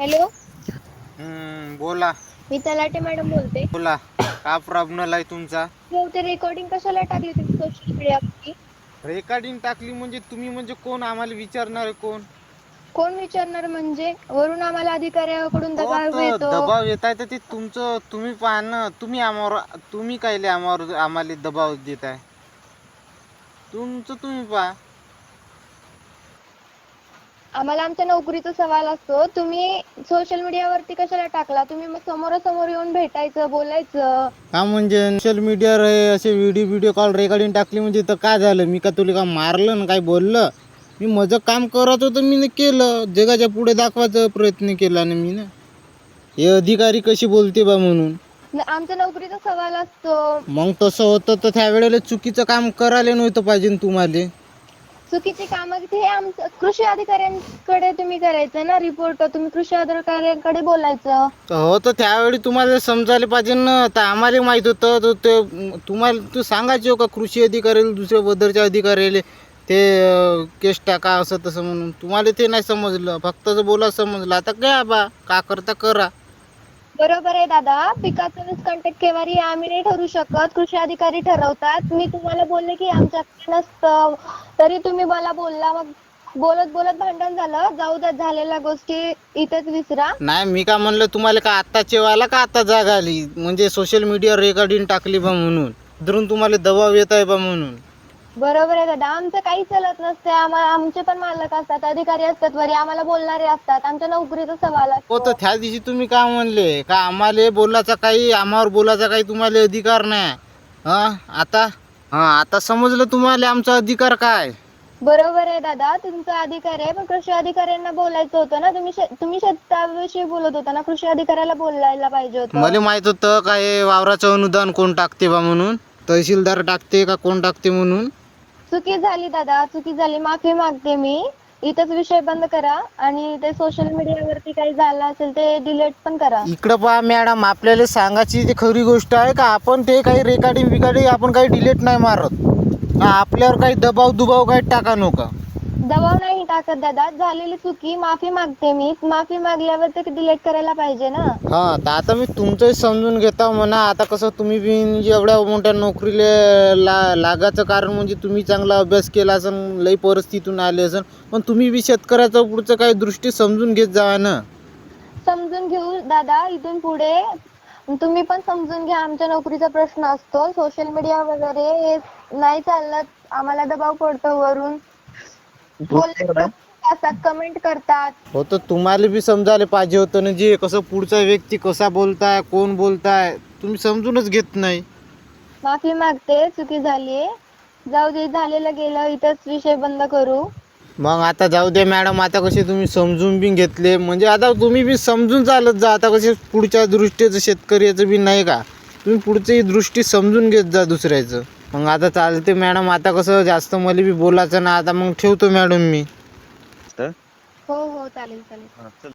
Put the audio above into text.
Hello? हम्म, बोला. मी तलाटे madam बोलते. बोला. का प्रॉब्लेम आहे तुमचा? हो ते रेकॉर्डिंग कशाला टाकली तुम्ही सोशल मीडियावरती रेकॉर्डिंग टाकली म्हणजे तुम्ही म्हणजे कोण? आम्हाला विचारणार आहे कोण? कोण विचारणार म्हणजे? वरून आम्हाला अधिकाऱ्याकडून हो दबाव तर येतो. दबाव येत आहे तर ते तुमचं तुम्ही पहा ना. तुम्ही आम्हावर तुम्ही कायले आम्हावर आम्हाला दबाव देत आहे तुमचं तुम्ही पहा. आम्हाला आमच्या नोकरीचा सवाल असतो. तुम्ही सोशल मीडियावरती कशाला टाकला? तुम्ही मग समोरासमोर येऊन भेटायचं बोलायचं. हा म्हणजे सोशल मीडियावर हे असे व्हिडिओ व्हिडिओ कॉल रेकॉर्डिंग टाकली म्हणजे तर काय झालं? मी का तुला का मारलं ना काय बोललं? मी माझं काम करत होतं मी केलं. जगाच्या पुढे दाखवायचा प्रयत्न केला ना मी ना हे अधिकारी कशी बोलते बा म्हणून? न- आमच्या नोकरीचा सवाल असतो. मग तसं होतं तर त्यावेळेला चुकीचं काम करायला नव्हतं पाहिजे ना तुम्हाला. चुकीची कामं हे आमचं कृषी अधिकाऱ्यांकडे तुम्ही करायचं ना रिपोर्ट तुम्ही कृषी अधिकाऱ्यांकडे बोलायचं? तर हो तर त्यावेळी तुम्हाला समजायला पाहिजे ना. तर आम्हाला माहीत होतं तर ते तुम्हाला तू सांगायचे हो का कृषी अधिकाऱ्याला दुसऱ्या बदरच्या अधिकाऱ्याला ते अं, केस टाका असं तसं म्हणून. तुम्हाला ते नाही समजलं. फक्त जर बोला समजलं. आता काय बा का करता करा. बरोबर आहे दादा. पिकाचं कंटेक्ट केवारी आम्ही नाही ठरवू शकत. कृषी अधिकारी ठरवतात. मी तुम्हाला बोलले की आमच्याकडे नसतं. तरी तुम्ही मला बोलला मग बोलत बोलत भांडण झालं. जाऊ द्या झालेल्या गोष्टी इथेच विसरा. नाही मी का म्हणलं तुम्हाला का आत्ता चेवायला का आता जाग आली? म्हणजे सोशल मीडियावर रेकॉर्डिंग टाकली बा म्हणून. धरून तुम्हाला दबाव येत आहे बा म्हणून. बरोबर आहे दादा. आमचं काही चालत नसते आम्हाला आमचे पण मालक असतात अधिकारी असतात वरी. आम्हाला बोलणारे असतात. आमच्या नोकरीचा सवाल हो असतो तर त्या दिवशी तुम्ही काय म्हणले? का आम्हाला बोलायचा काही आम्हावर बोलायचा काही तुम्हाला अधिकार नाही? हा? आता? हा आता समजलं तुम्हाला आमचा अधिकार काय? बरोबर आहे दादा. तुमचा अधिकार आहे. पण कृषी अधिकाऱ्यांना बोलायचं होतं ना. तुम्ही शे- तुम्ही शेताविषयी बोलत होता ना. कृषी अधिकाऱ्याला बोलायला पाहिजे होतं. मला माहीत होतं का हे वावराचं अनुदान कोण टाकते बा म्हणून? तहसीलदार टाकते का कोण टाकते म्हणून? चुकी झाली दादा चुकी झाली. माफी मागते मी. इथंच विषय बंद करा आणि ते सोशल मीडियावरती काही झालं असेल ते डिलीट पण करा. इकडं पहा मॅडम आपल्याला सांगायची ती खरी गोष्ट आहे का? आपण ते काही रेकॉर्डिंग बिकॉर्डिंग आपण काही डिलीट नाही मारत. आपल्यावर काही दबाव दुबाव काही टाका नका. दबाव टाकत दादा झालेली चुकी माफी मागते मी. माफी मागल्यावर ते डिलीट करायला पाहिजे ना. हा तर आता मी तुमचंही समजून घेता म्हणा. आता कसं तुम्ही बी म्हणजे एवढ्या मोठ्या नोकरीला ला लागायचं कारण म्हणजे तुम्ही चांगला अभ्यास केला असन लई परिस्थितीतून आले असन. पण तुम्ही बी शेतकऱ्याचं पुढचं काही दृष्टी समजून घेत जावा ना. समजून घेऊ दादा इथून पुढे. तुम्ही पण समजून घ्या आमच्या नोकरीचा प्रश्न असतो. सोशल मीडिया वगैरे हे नाही चालत. आम्हाला दबाव पडतो वरून. कमेंट करतात. हो तर तुम्हाला बी समजायला पाहिजे होतं ना जे कसं पुढचा व्यक्ती कसा बोलताय कोण बोलताय तुम्ही समजूनच घेत नाही. माफी मागते चुकी झाली जाऊ दे झालेलं गेलं इथंच विषय बंद करू. मग आता जाऊ दे मॅडम आता कसे तुम्ही समजून बी घेतले. म्हणजे आता तुम्ही बी समजून चालत जा आता कसे पुढच्या दृष्टीचं शेतकऱ्याचं बी नाही का? तुम्ही पुढची दृष्टी समजून घेत जा दुसऱ्याचं. मग आता चालते मॅडम आता कसं जास्त मला बी बोलायचं ना आता मग ठेवतो मॅडम मी. हो हो चालेल चालेल.